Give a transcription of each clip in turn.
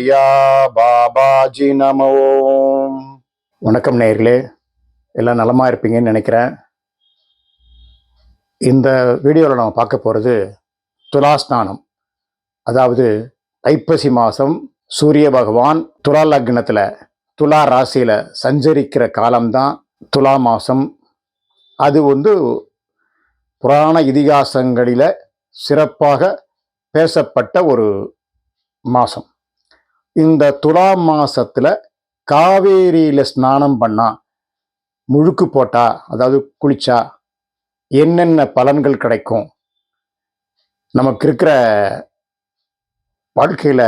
பிரியா பாபாஜி நமோ. வணக்கம் நேர்களே எல்லாம் நலமா இருப்பீங்கன்னு நினைக்கிறேன். இந்த வீடியோவில் நம்ம பார்க்க போகிறது துலா ஸ்நானம் அதாவது ஐப்பசி மாதம் சூரிய பகவான் துலா லக்னத்தில் துலா ராசியில் சஞ்சரிக்கிற காலம்தான் துலா மாதம் அது வந்து புராண இதிகாசங்களில் சிறப்பாக பேசப்பட்ட ஒரு மாதம் இந்த துலா மாசத்துல காவேரியில ஸ்நானம் பண்ணா முழுக்கு போட்டா அதாவது குளிச்சா என்னென்ன பலன்கள் கிடைக்கும்? நமக்கு இருக்கிற வாழ்க்கையில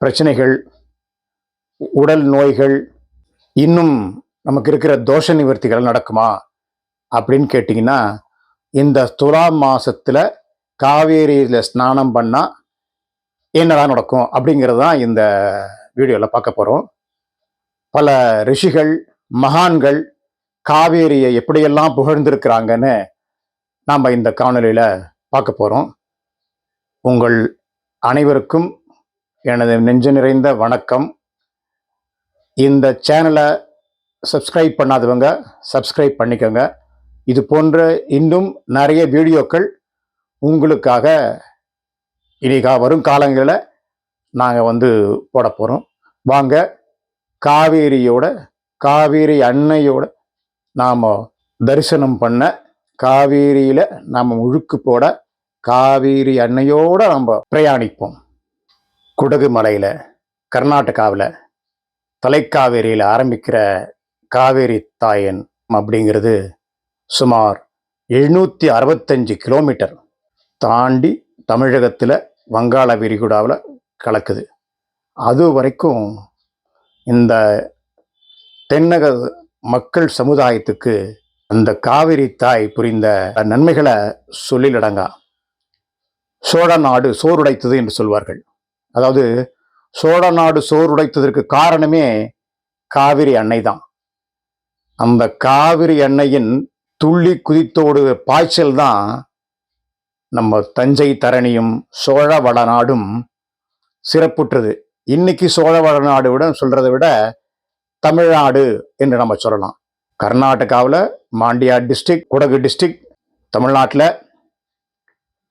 பிரச்சனைகள் உடல் நோய்கள் இன்னும் நமக்கு இருக்கிற தோஷ நிவர்த்திகள் நடக்குமா? அப்படின்னு கேட்டிங்கன்னா இந்த துலா மாசத்துல காவேரியில ஸ்நானம் பண்ணா என்னதான் நடக்கும் அப்படிங்கிறது தான் இந்த வீடியோவில் பார்க்க போகிறோம் பல ரிஷிகள் மகான்கள் காவேரியை எப்படியெல்லாம் புகழ்ந்திருக்கிறாங்கன்னு நாம் இந்த காணொலியில் பார்க்க போகிறோம் உங்கள் அனைவருக்கும் எனது நெஞ்சு நிறைந்த வணக்கம். இந்த சேனலை சப்ஸ்கிரைப் பண்ணாதவங்க சப்ஸ்கிரைப் பண்ணிக்கோங்க. இது போன்ற இன்னும் நிறைய வீடியோக்கள் உங்களுக்காக இனிகா வரும் காலங்களில் நாங்கள் வந்து போட போகிறோம் வாங்க காவேரியோட காவேரி அன்னையோட நாம் தரிசனம் பண்ண காவேரியில் நாம் முழுக்கு போட காவேரி அன்னையோடு நம்ம பிரயாணிப்போம். குடகு மலையில் கர்நாடகாவில் தலைக்காவேரியில் ஆரம்பிக்கிற காவேரி தாயன் அப்படிங்கிறது சுமார் எழுநூற்றி அறுபத்தஞ்சு கிலோமீட்டர் தாண்டி தமிழகத்தில் வங்காள விரிகுடாவில் கலக்குது. அது வரைக்கும் இந்த தென்னக மக்கள் சமுதாயத்துக்கு அந்த காவிரி தாய் புரிந்த நன்மைகளை சொல்லிலடங்கா. சோழ நாடு சோறுடைத்தது என்று சொல்வார்கள். அதாவது சோழ நாடு சோறுடைத்ததற்கு காரணமே காவிரி அன்னை தான் அந்த காவிரி அன்னையின் துள்ளி குதித்தோடு பாய்ச்சல் தான் நம்ம தஞ்சை தரணியும் சோழ வடநாடும் சிறப்புற்றது. இன்னைக்கு சோழ வடநாடு விட சொல்றதை விட தமிழ்நாடு என்று நம்ம சொல்லலாம். கர்நாடகாவில் மாண்டியா டிஸ்ட்ரிக் குடகு டிஸ்ட்ரிக் தமிழ்நாட்டில்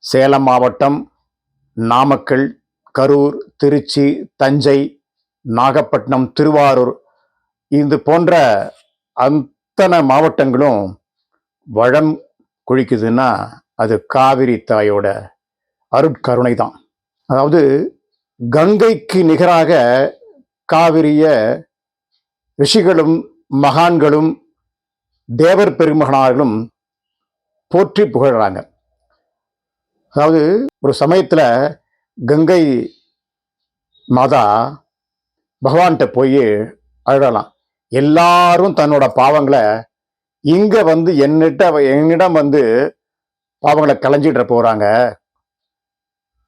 சேலம் மாவட்டம் நாமக்கல் கரூர் திருச்சி தஞ்சை நாகப்பட்டினம் திருவாரூர் இது போன்ற அத்தனை மாவட்டங்களும் வளம் குழிக்குதுன்னா அது காவிரி தாயோட அருட்கருணை தான் அதாவது கங்கைக்கு நிகராக காவிரிய ரிஷிகளும் மகான்களும் தேவர் பெருமகனார்களும் போற்றி புகழ்றாங்க அதாவது ஒரு சமயத்தில் கங்கை மாதா பகவான்கிட்ட போய் அழலாம் எல்லாரும் தன்னோட பாவங்களை இங்கே வந்து என்னிட்ட என்னிடம் வந்து பாவங்களை களைஞ்சிட்டு போறாங்க.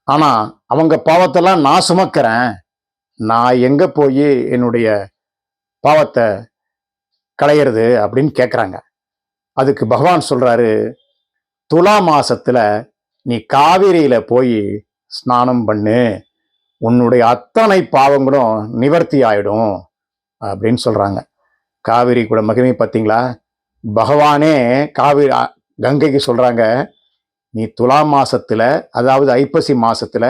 ஆனா அவங்க பாவத்தெல்லாம் நான் சுமக்கிறேன். நான் எங்க போய் என்னுடைய பாவத்தை களையிறது அப்படின்னு கேட்குறாங்க அதுக்கு பகவான் சொல்றாரு துலா மாசத்துல நீ காவிரியில போய் ஸ்நானம் பண்ணு. உன்னுடைய அத்தனை பாவங்களும் நிவர்த்தி ஆயிடும். அப்படின்னு சொல்றாங்க. காவிரி கூட மகிமை பார்த்தீங்களா? பகவானே காவிரி கங்கைக்கு சொல்றாங்க நீ துலா மாசத்துல அதாவது ஐப்பசி மாசத்துல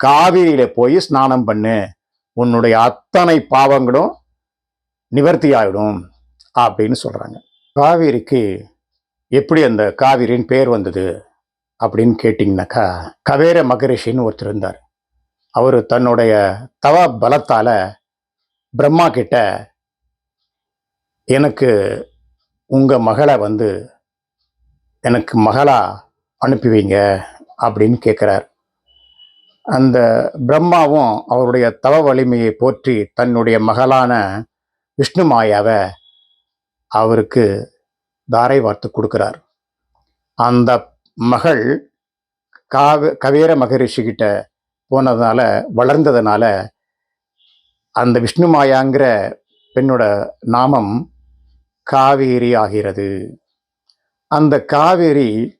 காவிரியில போய் ஸ்நானம் பண்ணு. உன்னுடைய அத்தனை பாவங்களும் நிவர்த்தி ஆயிடும் அப்படின்னு சொல்றாங்க. காவிரிக்கு எப்படி அந்த காவிரியின் பேர் வந்தது அப்படின்னு கேட்டிங்கனாக்கா கவேர மகரிஷின்னு ஒருத்தர் இருந்தார். அவர் தன்னுடைய தவ பலத்தால் பிரம்மா கிட்ட எனக்கு உங்கள் மகளை வந்து எனக்கு மகளாக அனுப்பி வைங்க அப்படின்னு கேட்குறார் அந்த பிரம்மாவும் அவருடைய தவ வலிமையை போற்றி தன்னுடைய மகளான விஷ்ணு மாயாவை அவருக்கு தாரை வார்த்து கொடுக்குறார். அந்த மகள் காவ கவேர மகரிஷிகிட்ட போனதுனால வளர்ந்ததுனால அந்த விஷ்ணு மாயாங்கிற பெண்ணோட நாமம் காவேரி ஆகிறது. அந்த காவேரி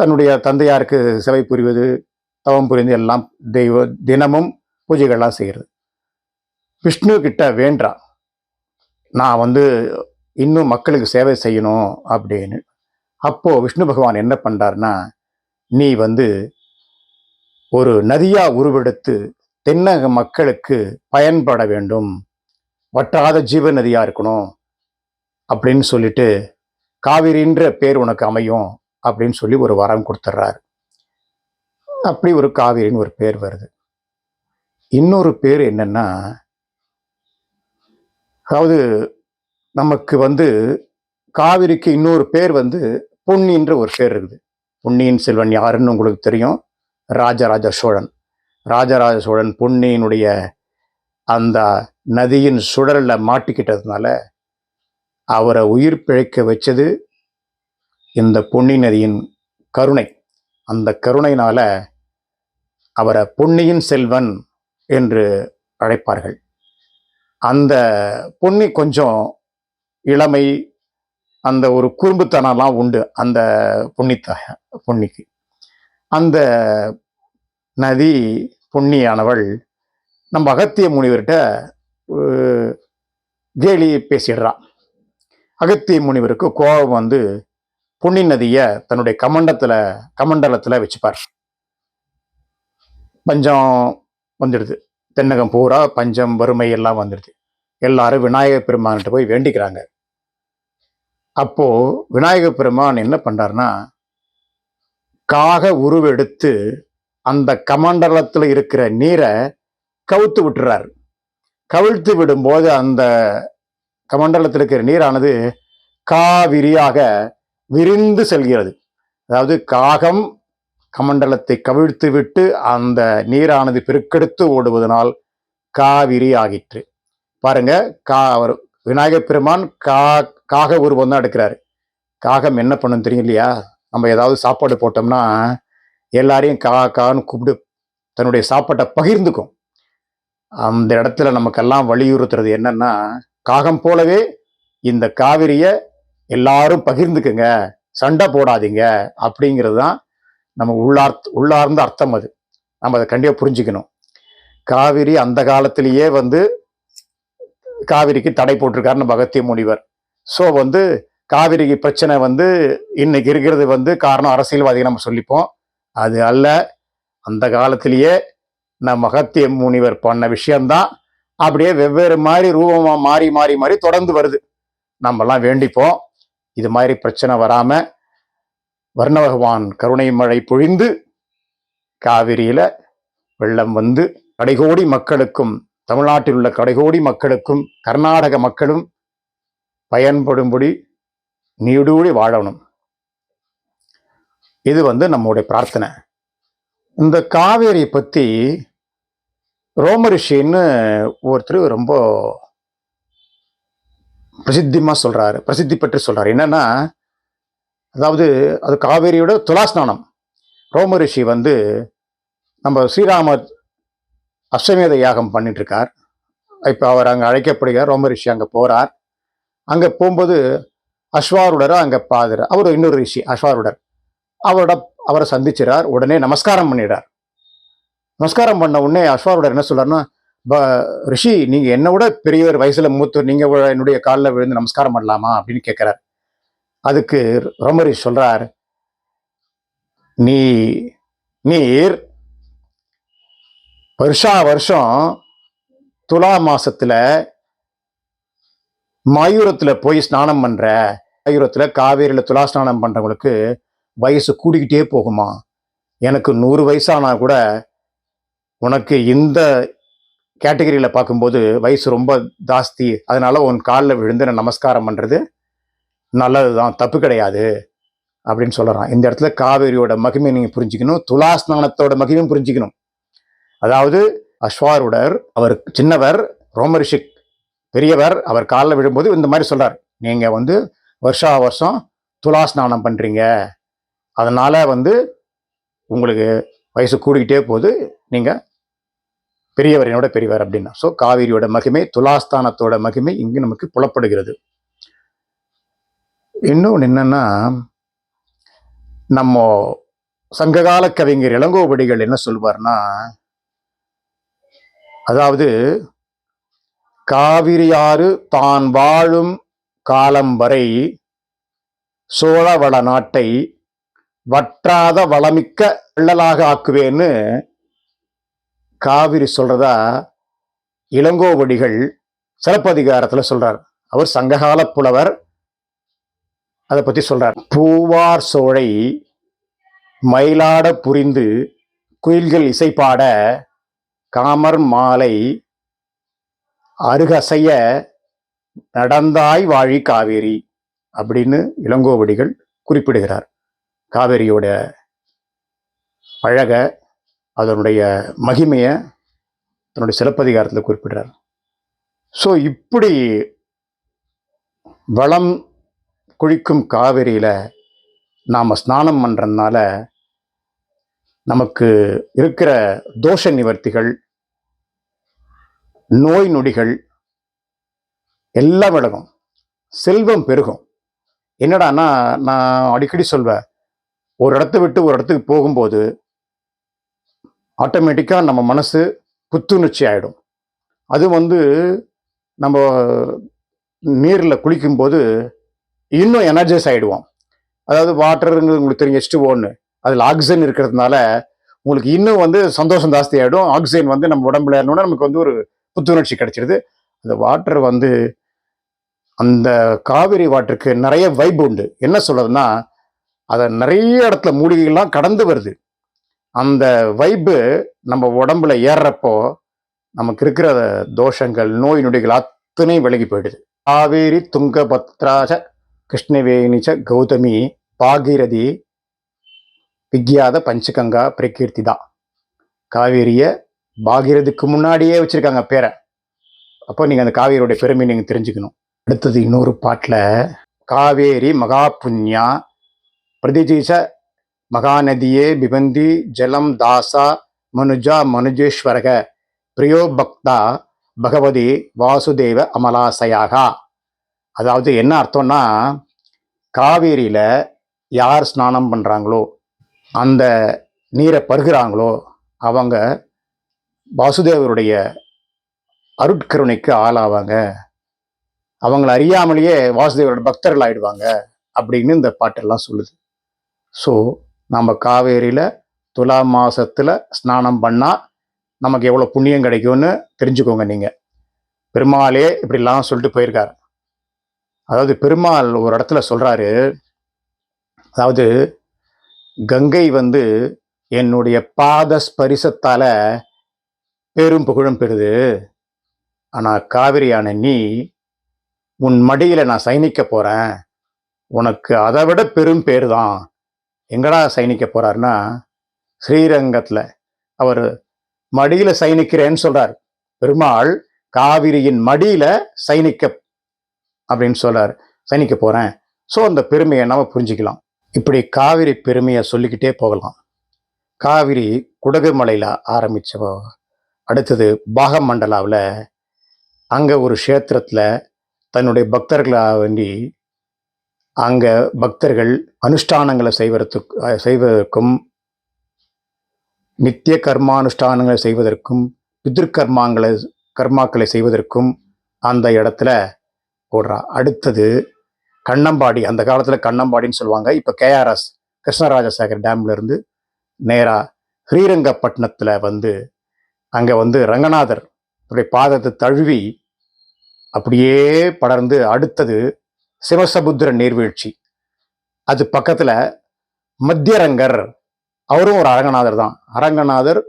தன்னுடைய தந்தையாருக்கு சேவை புரிவது தவம் புரிந்து எல்லாம் தெய்வ தினமும் பூஜைகள்லாம் செய்கிறது. விஷ்ணு கிட்ட வேண்டா நான் வந்து இன்னும் மக்களுக்கு சேவை செய்யணும் அப்படின்னு. அப்போது விஷ்ணு பகவான் என்ன பண்ணுறாருன்னா நீ வந்து ஒரு நதியாக உருவெடுத்து தென்னக மக்களுக்கு பயன்பட வேண்டும். வற்றாத ஜீவ நதியாக இருக்கணும் அப்படின்னு சொல்லிட்டு காவிரின்ற பேர் உனக்கு அமையும். அப்படின்னு சொல்லி ஒரு வரம் கொடுத்துட்றாரு அப்படி ஒரு காவிரின்னு ஒரு பேர் வருது. இன்னொரு பேர் என்னென்னா அதாவது நமக்கு வந்து காவிரிக்கு இன்னொரு பேர் வந்து பொன்னின்ற ஒரு பேர் இருக்குது. பொன்னியின் செல்வன் யாருன்னு உங்களுக்கு தெரியும்? ராஜராஜ சோழன். ராஜராஜ சோழன் பொன்னியினுடைய அந்த நதியின் சுழல்ல மாட்டிக்கிட்டதுனால அவரை உயிர் பிழைக்க வச்சது இந்த பொன்னி நதியின் கருணை. அந்த கருணையினால அவரை பொன்னியின் செல்வன் என்று அழைப்பார்கள். அந்த பொன்னி கொஞ்சம் இளமை அந்த ஒரு குறும்புத்தனம்லாம் உண்டு அந்த பொன்னித்த பொன்னிக்கு. அந்த நதி பொன்னியானவள் நம்ம அகத்திய முனிவர்கிட்ட கேலி பேசிடுறான் அகத்திய முனிவருக்கு கோபம் வந்து புண்ணி நதியை தன்னுடைய கமண்டத்தில் கமண்டலத்தில் வச்சுப்பார். பஞ்சம் வந்துடுது. தென்னகம் பூரா பஞ்சம் வறுமை எல்லாம் வந்துடுது. எல்லாரும் விநாயகர் பெருமான்கிட்ட போய் வேண்டிக்கிறாங்க. அப்போது விநாயகர் பெருமான் என்ன பண்ணுறாருன்னா காக உருவெடுத்து அந்த கமண்டலத்தில் இருக்கிற நீரை கவுத்து விட்டுறாரு. கவிழ்த்து விடும்போது அந்த கமண்டலத்தில் இருக்கிற நீரானது காவிரியாக விரிந்து செல்கிறது. அதாவது காகம் கமண்டலத்தை கவிழ்த்து விட்டு அந்த நீரானது பெருக்கெடுத்து ஓடுவதனால் காவிரி ஆகிற்று. பாருங்க கா அவர் விநாயகர் பெருமான் கா காக உருவம் தான் எடுக்கிறாரு. காகம் என்ன பண்ணும் தெரியும் இல்லையா நம்ம ஏதாவது சாப்பாடு போட்டோம்னா எல்லாரையும் கா கான்னு கூப்பிட்டு தன்னுடைய சாப்பாட்டை பகிர்ந்துக்கும். அந்த இடத்துல நமக்கெல்லாம் வலியுறுத்துறது என்னன்னா காகம் போலவே இந்த காவிரியை எல்லாரும் பகிர்ந்துக்குங்க. சண்டை போடாதீங்க. அப்படிங்கிறது தான் நம்ம உள்ளார்த் உள்ளார்ந்த அர்த்தம் அது. நம்ம அதை கண்டிப்பாக புரிஞ்சுக்கணும். காவிரி அந்த காலத்திலேயே வந்து காவிரிக்கு தடை போட்டிருக்காருன்னு பகத்திய முனிவர். ஸோ வந்து காவிரிக்கு பிரச்சனை வந்து இன்னைக்கு இருக்கிறது வந்து காரணம் அரசியல்வாதிகள் நம்ம சொல்லிப்போம். அது அல்ல. அந்த காலத்திலேயே நம் மகத்திய முனிவர் பண்ண விஷயம்தான் அப்படியே வெவ்வேறு மாதிரி ரூபமாக மாறி மாறி மாறி தொடர்ந்து வருது. நம்மலாம் வேண்டிப்போம். இது மாதிரி பிரச்சனை வராம வர்ண பகவான் கருணை மழை பொழிந்து காவிரியில வெள்ளம் வந்து கடைகோடி மக்களுக்கும் தமிழ்நாட்டில் உள்ள கடைகோடி மக்களுக்கும் கர்நாடக மக்களும் பயன்படும்படி நீடூழி வாழணும். இது வந்து நம்முடைய பிரார்த்தனை. இந்த காவேரி பற்றி ரோமரிஷின்னு ஒருத்தர் ரொம்ப பிரசித்திமா சொல்றாரு பிரசித்தி பற்றி சொல்றாரு. என்னன்னா அதாவது அது காவேரியோட துலாஸ்நானம் ரோமரிஷி வந்து நம்ம ஸ்ரீராமர் அஸ்வமேத யாகம் பண்ணிட்டு இருக்கார் இப்போ அவர் அங்கே அழைக்கப்படுகிறார் ரோமரிஷி அங்கே போறார். அங்கே போகும்போது அஸ்வாருடரை அங்கே பாதுற அவர் இன்னொரு ரிஷி அஸ்வாருடர் அவரோட அவரை சந்திச்சிறார் உடனே நமஸ்காரம் பண்ணிடுறார். நமஸ்காரம் பண்ண உடனே அஸ்வாருடர் என்ன சொல்றாருன்னா ரிஷி நீங்க என்ன விட பெரியவர் வயசுல மூத்தவர் நீங்க என்னுடைய காலில் விழுந்து நமஸ்காரம் பண்ணலாமா? அப்படின்னு கேட்கிறார். அதுக்கு ரோமரிஷ் சொல்றார் நீ நீர் வருஷா வருஷம் துலா மாசத்துல மாயூரத்துல போய் ஸ்நானம் பண்ற மாயூரத்துல காவேரியில துலா ஸ்நானம் பண்றவங்களுக்கு வயசு கூடிக்கிட்டே போகுமா? எனக்கு நூறு வயசானா கூட உனக்கு இந்த கேட்டகரியில் பார்க்கும்போது வயசு ரொம்ப ஜாஸ்தி. அதனால் உன் காலில் விழுந்து நான் நமஸ்காரம் நல்லது தான் தப்பு கிடையாது அப்படின்னு சொல்கிறான் இந்த இடத்துல காவேரியோட மகிமையை நீங்கள் புரிஞ்சுக்கணும். துலா ஸ்நானத்தோட மகிமையும் புரிஞ்சுக்கணும். அதாவது அஸ்வாருடர் அவர் சின்னவர் ரோமரிஷிக் பெரியவர் அவர் காலில் விழும்போது இந்த மாதிரி சொல்கிறார் நீங்கள் வந்து வருஷா வருஷம் துலா ஸ்நானம் அதனால் வந்து உங்களுக்கு வயசு கூடிக்கிட்டே போகுது. நீங்கள் பெரியவரினோட பெரியவர் அப்படின்னா. ஸோ காவிரியோட மகிமை துலாஸ்தானத்தோட மகிமை இங்கு நமக்கு புலப்படுகிறது. இன்னொன்று என்னன்னா நம்ம சங்ககால கவிஞர் இளங்கோவடிகள் என்ன சொல்வார்னா அதாவது காவிரியாறு தான் வாழும் காலம் வரை சோழவள நாட்டை வற்றாத வளமிக்க வள்ளலாக ஆக்குவேன்னு காவிரி சொல்றதா இளங்கோவடிகள் சிறப்பதிகாரத்தில் சொல்றார். அவர் சங்ககால புலவர் அதை பத்தி சொல்றார். பூவார் சோழை மயிலாட புரிந்து குயில்கள் இசைப்பாட காமர் மாலை அருகசைய நடந்தாய் வாழி காவேரி அப்படின்னு இளங்கோவடிகள் குறிப்பிடுகிறார். காவேரியோட பழக அதனுடைய மகிமையை தன்னுடைய சிலப்பதிகாரத்தில் குறிப்பிடுறார். ஸோ இப்படி வளம் குளிக்கும் காவிரியில் நாம் ஸ்நானம் பண்ணுறதுனால நமக்கு இருக்கிற தோஷ நிவர்த்திகள் நோய் நொடிகள் எல்லாம் விலகும். செல்வம் பெருகும். என்னடானா நான் அடிக்கடி சொல்வேன் ஒரு இடத்த விட்டு ஒரு இடத்துக்கு போகும்போது ஆட்டோமேட்டிக்காக நம்ம மனசு புத்துணர்ச்சி ஆகிடும் அது வந்து நம்ம நீரில் குளிக்கும்போது இன்னும் எனர்ஜைஸ் ஆகிடுவோம் அதாவது வாட்டருங்கிறது உங்களுக்கு தெரியும் எஸ்ட்டு ஒன்று அதில் ஆக்சிஜன் இருக்கிறதுனால உங்களுக்கு இன்னும் வந்து சந்தோஷம் ஜாஸ்தி ஆகிடும் ஆக்சிஜன் வந்து நம்ம உடம்புல ஏறணும்னா நமக்கு வந்து ஒரு புத்துணர்ச்சி கிடைச்சிருது. அந்த வாட்டர் வந்து அந்த காவிரி வாட்டருக்கு நிறைய வைப் உண்டு. என்ன சொல்கிறதுனா அதை நிறைய இடத்துல மூலிகைகள்லாம் கடந்து வருது. அந்த வைப்பு நம்ம உடம்புல ஏறுறப்போ நமக்கு இருக்கிற தோஷங்கள் நோய் நொடிகள் அத்தனை விலகி போயிடுது. காவேரி துங்கபத்ராஜ கிருஷ்ணவேணிச்ச கௌதமி பாகிரதி விக்யாத பஞ்சகங்கா பிரகீர்த்தி தான் காவேரியை பாகிரதிக்கு முன்னாடியே வச்சிருக்காங்க பேரை. அப்போ நீங்கள் அந்த காவேரியோட பெருமை நீங்கள் தெரிஞ்சுக்கணும். அடுத்தது இன்னொரு பாட்டில் காவேரி மகா புண்ணியா பிரதிஜீச மகாநதியே பிபந்தி ஜலம் தாசா மனுஜா மனுஜேஸ்வரக. பிரியோ பக்தா பகவதி வாசுதேவ அமலாசயாகா. அதாவது என்ன அர்த்தம்னா காவேரியில் யார் ஸ்நானம் பண்ணுறாங்களோ அந்த நீரை பருகிறாங்களோ அவங்க வாசுதேவருடைய அருட்கருணைக்கு ஆளாவாங்க. அவங்கள அறியாமலேயே வாசுதேவரோட பக்தர்கள் ஆயிடுவாங்க அப்படின்னு இந்த பாட்டெல்லாம் சொல்லுது. ஸோ நம்ம காவேரியில் துலா மாதத்தில் ஸ்நானம் பண்ணால் நமக்கு எவ்வளோ புண்ணியம் கிடைக்கும்னு தெரிஞ்சுக்கோங்க நீங்கள் பெருமாளே இப்படிலாம் சொல்லிட்டு போயிருக்காரு. அதாவது பெருமாள் ஒரு இடத்துல சொல்கிறாரு அதாவது கங்கை வந்து என்னுடைய பாத ஸ்பரிசத்தால் பெரும் புகழும் பெறுது. ஆனால் காவிரியான நீ உன் மடியில் நான் சைனிக்க போகிறேன் உனக்கு அதை விட பெரும் பேர் தான் எங்கடா சைனிக்க போகிறாருன்னா ஸ்ரீரங்கத்தில். அவர் மடியில் சைனிக்கிறேன்னு சொல்கிறார் பெருமாள் காவிரியின் மடியில் சைனிக்க அப்படின்னு சொல்கிறார் சைனிக்க போகிறேன் ஸோ அந்த பெருமையை நம்ம புரிஞ்சுக்கலாம். இப்படி காவிரி பெருமையை சொல்லிக்கிட்டே போகலாம். காவிரி குடகுமலையில் ஆரம்பித்த அடுத்தது பாகமண்டலாவில் அங்கே ஒரு க்ஷேத்திரத்தில் தன்னுடைய பக்தர்களாக வேண்டி அங்கே பக்தர்கள் அனுஷ்டானங்களை செய்வதற்கு செய்வதற்கும் நித்திய கர்மானுஷ்டானங்களை செய்வதற்கும் பிதிர்கர்மாங்களை கர்மாக்களை செய்வதற்கும் அந்த இடத்துல போடுறா. அடுத்தது கண்ணம்பாடி அந்த காலத்தில் கண்ணம்பாடின்னு சொல்லுவாங்க. இப்போ கேஆர்எஸ் கிருஷ்ணராஜசேகர் டேம்ல இருந்து நேராக ஸ்ரீரங்கப்பட்டினத்தில் வந்து அங்கே வந்து ரங்கநாதர் பாதத்தை தழுவி அப்படியே படர்ந்து அடுத்தது சிவசமுத்திர நீர்வீழ்ச்சி. அது பக்கத்தில் மத்தியரங்கர் அவரும் ஒரு அரங்கநாதர் தான். அரங்கநாதர்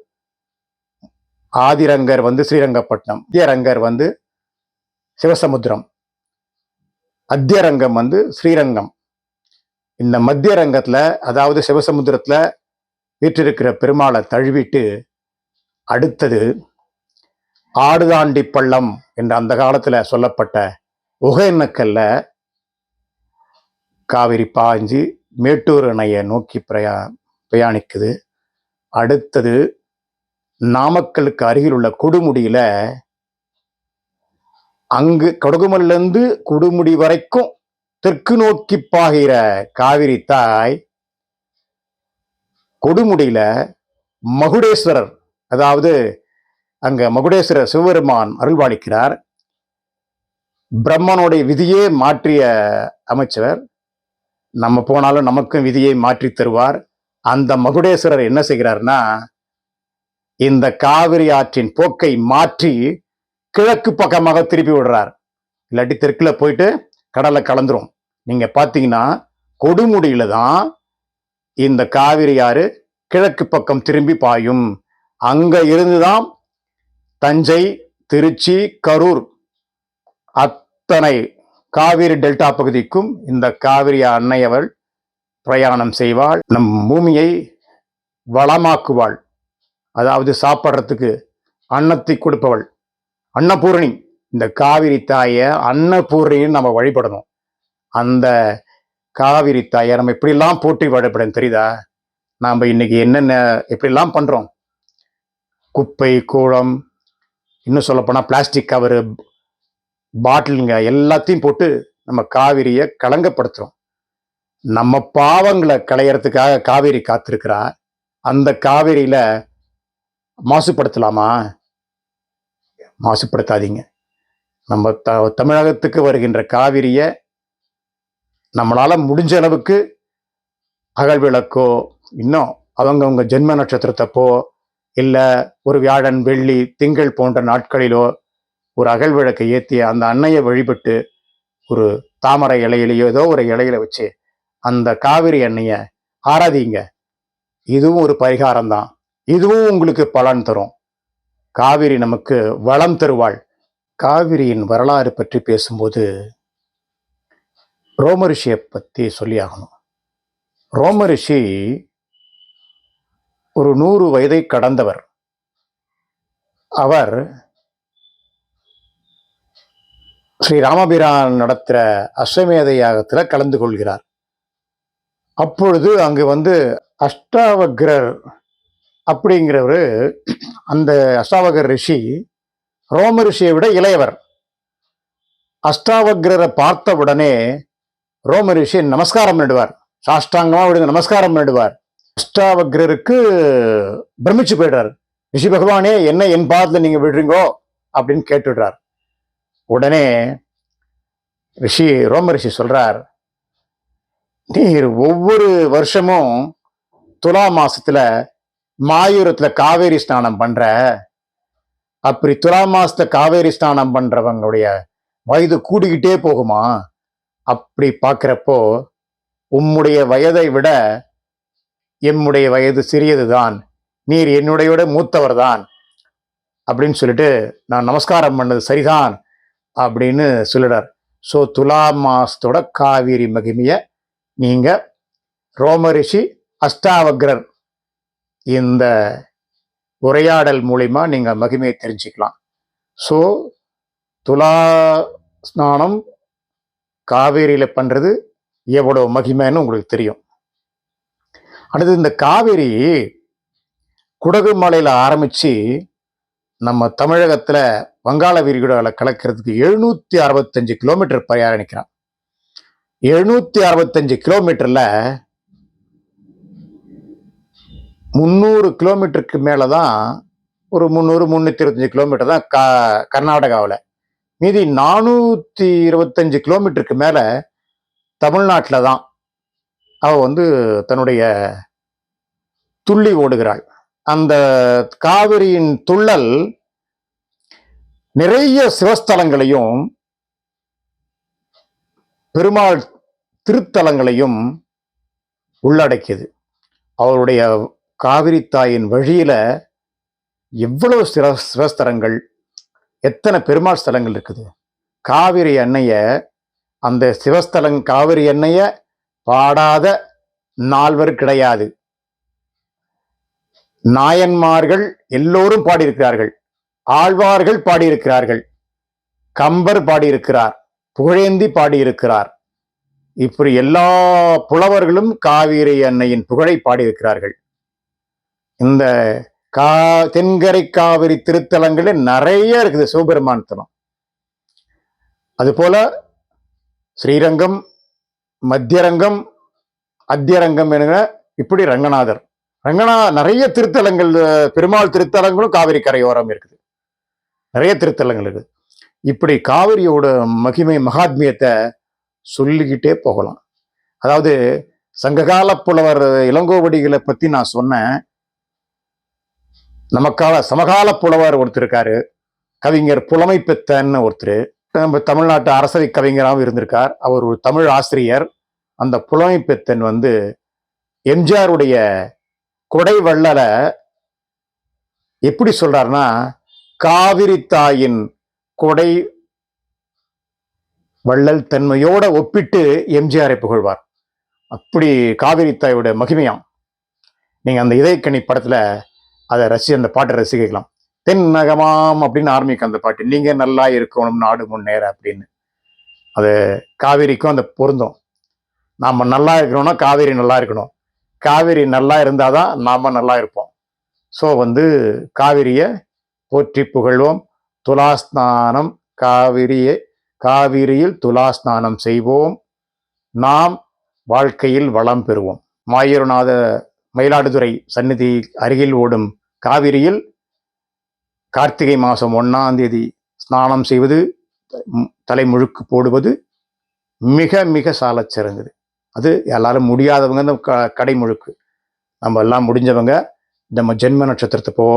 ஆதிரங்கர் வந்து ஸ்ரீரங்கப்பட்டினம் மத்தியரங்கர் வந்து சிவசமுத்திரம் அத்தியரங்கம் வந்து ஸ்ரீரங்கம். இந்த மத்தியரங்கத்தில் அதாவது சிவசமுத்திரத்தில் வீற்றிருக்கிற பெருமாளை தழுவிட்டு அடுத்தது ஆடுதாண்டி பள்ளம் என்ற அந்த காலத்தில் சொல்லப்பட்ட உகைநக்கல்ல காவிரி பாய்ஞ்சு மேட்டூர் அணையை நோக்கி பிரயா பிரயாணிக்குது. அடுத்தது நாமக்கலுக்கு அருகில் உள்ள கொடுமுடியில அங்கு கொடுகுமல்லேருந்து குடுமுடி வரைக்கும் தெற்கு நோக்கி பாகிற காவிரி தாய் கொடுமுடியில மகுடேஸ்வரர் அதாவது அங்க மகுடேஸ்வரர் சிவபெருமான் அருள்வாளிக்கிறார். பிரம்மனுடைய விதியே மாற்றிய அமைச்சர் நம்ம போனாலும் நமக்கும் விதியை மாற்றி தருவார். அந்த மகுடேஸ்வரர் என்ன செய்கிறார்னா இந்த காவிரி ஆற்றின் போக்கை மாற்றி கிழக்கு பக்கமாக திருப்பி விடுறார். இல்லாட்டி தெற்குல போயிட்டு கடலை கலந்துரும். நீங்க பார்த்தீங்கன்னா கொடுமுடியில தான் இந்த காவிரி ஆறு கிழக்கு பக்கம் திரும்பி பாயும். அங்க இருந்துதான் தஞ்சை திருச்சி கரூர் அத்தனை காவிரி டெல்டா பகுதிக்கும் இந்த காவிரி அன்னை அவள் பிரயாணம் செய்வாள். நம் பூமியை வளமாக்குவாள். அதாவது சாப்பிட்றதுக்கு அன்னத்தை கொடுப்பவள். அன்னபூரணி. இந்த காவிரி தாயை அன்னபூரணின்னு நம்ம வழிபடணும். அந்த காவிரி தாயை நம்ம எப்படிலாம் போட்டி வழிபடணும் தெரியுதா? நாம் இன்னைக்கு என்னென்ன எப்படிலாம் பண்ணுறோம் குப்பை கூழம் இன்னும் சொல்லப்போனால் பிளாஸ்டிக் கவரு பாட்டிலுங்க எல்லாத்தையும் போட்டு நம்ம காவிரியை களங்கப்படுத்துறோம். நம்ம பாவங்களை களையறதுக்காக காவேரி காத்திருக்கிறா. அந்த காவேரியில மாசுபடுத்தலாமா? மாசுபடுத்தாதீங்க. நம்ம த தமிழகத்துக்கு வருகின்ற காவிரியை நம்மளால முடிஞ்ச அளவுக்கு அகழ்விளக்கோ இன்னும் அவங்கவுங்க ஜென்ம நட்சத்திரத்தப்போ இல்லை ஒரு வியாழன் வெள்ளி திங்கள் போன்ற நாட்களிலோ ஒரு அகல் விளக்கை ஏற்றி அந்த அன்னையை வழிபட்டு ஒரு தாமரை இலையிலையோ ஏதோ ஒரு இலையில வச்சு அந்த காவிரி அன்னையை ஆராதிங்க. இதுவும் ஒரு பரிகாரம் தான் இதுவும் உங்களுக்கு பலன் தரும். காவிரி நமக்கு வளம் தருவாள். காவிரியின் வரலாறு பற்றி பேசும்போது ரோமரிஷியை பற்றி சொல்லி ஆகணும். ரோமரிஷி ஒரு நூறு வயதை கடந்தவர். அவர் ஸ்ரீ ராமபிரான் நடத்துகிற அஸ்வமேத யாகத்தில் கலந்து கொள்கிறார். அப்பொழுது அங்கு வந்து அஷ்டாவக்ரர் அப்படிங்கிறவர் அந்த அஷ்டாவகர் ரிஷி ரோம ரிஷியை விட இளையவர். அஷ்டாவக்ரரை பார்த்த உடனே ரோம ரிஷி நமஸ்காரம் பண்ணிடுவார். சாஷ்டாங்கமா விழுந்து நமஸ்காரம் பண்ணிடுவார். அஷ்டாவக்ரருக்கு பிரமிச்சு போயிடுறார். ரிஷி பகவானே என்ன என் பாதத்தில் நீங்க விடுறீங்கோ அப்படின்னு கேட்டுடுறார். உடனே ரிஷி ரோம ரிஷி சொல்றார் நீர் ஒவ்வொரு வருஷமும் துலா மாசத்துல மாயூரத்துல காவேரி ஸ்நானம் பண்ற அப்படி துலா மாசத்துல காவேரி ஸ்நானம் பண்றவங்களுடைய வயது கூடிக்கிட்டே போகுமா? அப்படி பார்க்கிறப்போ உம்முடைய வயதை விட எம்முடைய வயது சிறியதுதான். நீர் என்னுடைய விட மூத்தவர் தான் அப்படின்னு சொல்லிட்டு நான் நமஸ்காரம் பண்ணது சரிதான். அப்படின்னு சொல்லிடார். ஸோ துலா மாசத்தோட காவிரி மகிமையை நீங்கள் ரோமரிஷி அஷ்டாவக்ரர் இந்த உரையாடல் மூலிமா நீங்கள் மகிமையை தெரிஞ்சுக்கலாம். ஸோ துலா ஸ்நானம் காவேரியில் பண்ணுறது எவ்வளோ மகிமைன்னு உங்களுக்கு தெரியும். அடுத்து இந்த காவேரி குடகு மலையில் ஆரம்பிச்சு நம்ம தமிழகத்தில் வங்காள விரிகுடாவில் கலக்கிறதுக்கு எழுநூற்றி அறுபத்தஞ்சு கிலோமீட்டர் பிரயாணிக்கிறான். எழுநூற்றி அறுபத்தஞ்சு கிலோமீட்டரில் முந்நூறு கிலோமீட்டருக்கு மேலே தான் ஒரு முந்நூறு முந்நூற்றி இருபத்தஞ்சு கிலோமீட்டர் தான் க கர்நாடகாவில். மீதி நானூற்றி இருபத்தஞ்சு கிலோமீட்டருக்கு மேலே தமிழ்நாட்டில் தான் அவள் வந்து தன்னுடைய துள்ளி ஓடுகிறாள். அந்த காவிரியின் துள்ளல் நிறைய சிவஸ்தலங்களையும் பெருமாள் திருத்தலங்களையும் உள்ளடக்கியது. அவருடைய காவிரி தாயின் வழியில எவ்வளவு சிவ சிவஸ்தலங்கள் எத்தனை பெருமாள் ஸ்தலங்கள் இருக்குது? காவிரி எண்ணெய அந்த சிவஸ்தலங் காவிரி எண்ணெய பாடாத நால்வர் கிடையாது. நாயன்மார்கள் எல்லோரும் பாடியிருக்கிறார்கள். ஆழ்வார்கள் பாடியிருக்கிறார்கள். கம்பர் பாடியிருக்கிறார். புகழேந்தி பாடியிருக்கிறார். இப்படி எல்லா புலவர்களும் காவிரி அன்னையின் புகழை பாடியிருக்கிறார்கள். இந்த கா தென்கரை காவிரி திருத்தலங்களில் நிறைய இருக்குது சிவபெருமான் தலம். அதுபோல ஸ்ரீரங்கம் மத்தியரங்கம் அத்தியரங்கம் என்கிற இப்படி ரங்கநாதர். ரங்கநா நிறைய திருத்தலங்கள் பெருமாள் திருத்தலங்களும் காவிரி கரையோரம் இருக்குது. நிறைய திருத்தலங்கள் இருக்குது இப்படி காவிரியோட மகிமை மகாத்மியத்தை சொல்லிக்கிட்டே போகலாம். அதாவது சங்ககால புலவர் இளங்கோவடிகளை பற்றி நான் சொன்னேன். நமக்கால சமகால புலவர் ஒருத்தர் இருக்காரு. கவிஞர் புலமை பெத்தன்னு ஒருத்தர். நம்ம தமிழ்நாட்டு அரசவை கவிஞராகவும் இருந்திருக்கார். அவர் ஒரு தமிழ் ஆசிரியர். அந்த புலமை பெத்தன் வந்து எம்ஜிஆருடைய கொடை வள்ளலை எப்படி சொல்கிறாருன்னா காவிரி தாயின் கொடை வள்ளல் தன்மையோட ஒப்பிட்டு எம்ஜிஆரை புகழ்வார். அப்படி காவிரி தாயோட மகிமையாம். நீங்க அந்த இதயக்கனி படத்துல அதை ரசி அந்த பாட்டை ரசிக்கலாம். தென்னகமாம் அப்படின்னு ஆரம்பிக்கும் அந்த பாட்டு. நீங்க நல்லா இருக்கணும் நாடு முன்னேற அப்படின்னு. அது காவேரிக்கும் அந்த பொருந்தும். நாம நல்லா இருக்கணும்னா காவேரி நல்லா இருக்கணும். காவேரி நல்லா இருந்தாதான் நாம நல்லா இருப்போம். ஸோ வந்து காவிரியை போற்றி புகழ்வோம். துலாஸ்நானம் காவிரியை காவிரியில் துலாஸ்நானம் செய்வோம். நாம் வாழ்க்கையில் வளம் பெறுவோம். மாயூரநாத மயிலாடுதுறை சந்நிதி அருகில் ஓடும் காவிரியில் கார்த்திகை மாதம் ஒன்றாம் தேதி ஸ்நானம் செய்வது தலை தலைமுழுக்கு போடுவது மிக மிக சாலச் சிறந்தது. அது எல்லாரும் முடியாதவங்க இந்த க கடைமுழுக்கு நம்ம எல்லாம் முடிஞ்சவங்க நம்ம ஜென்ம நட்சத்திரத்துக்கோ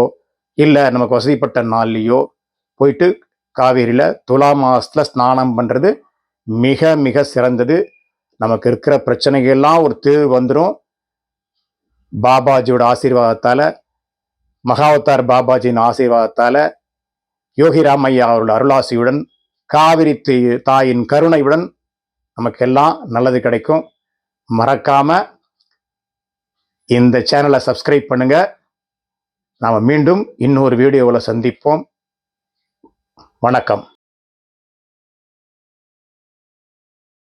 இல்லை நமக்கு வசதிப்பட்ட நாள்லையோ போயிட்டு காவேரியில் துலா மாதத்தில் ஸ்நானம் பண்ணுறது மிக மிக சிறந்தது. நமக்கு இருக்கிற பிரச்சனைகள்லாம் ஒரு தீர்வு வந்துடும் பாபாஜியோட ஆசீர்வாதத்தால் மகாவத்தார் பாபாஜியின் ஆசீர்வாதத்தால் யோகி ராமையா அவர்கள் அருளாசியுடன் காவிரி தாயின் கருணையுடன் நமக்கெல்லாம் நல்லது கிடைக்கும். மறக்காமல் இந்த சேனலை சப்ஸ்கிரைப் பண்ணுங்கள் நாம் மீண்டும் இன்னொரு வீடியோவில் சந்திப்போம். வணக்கம்.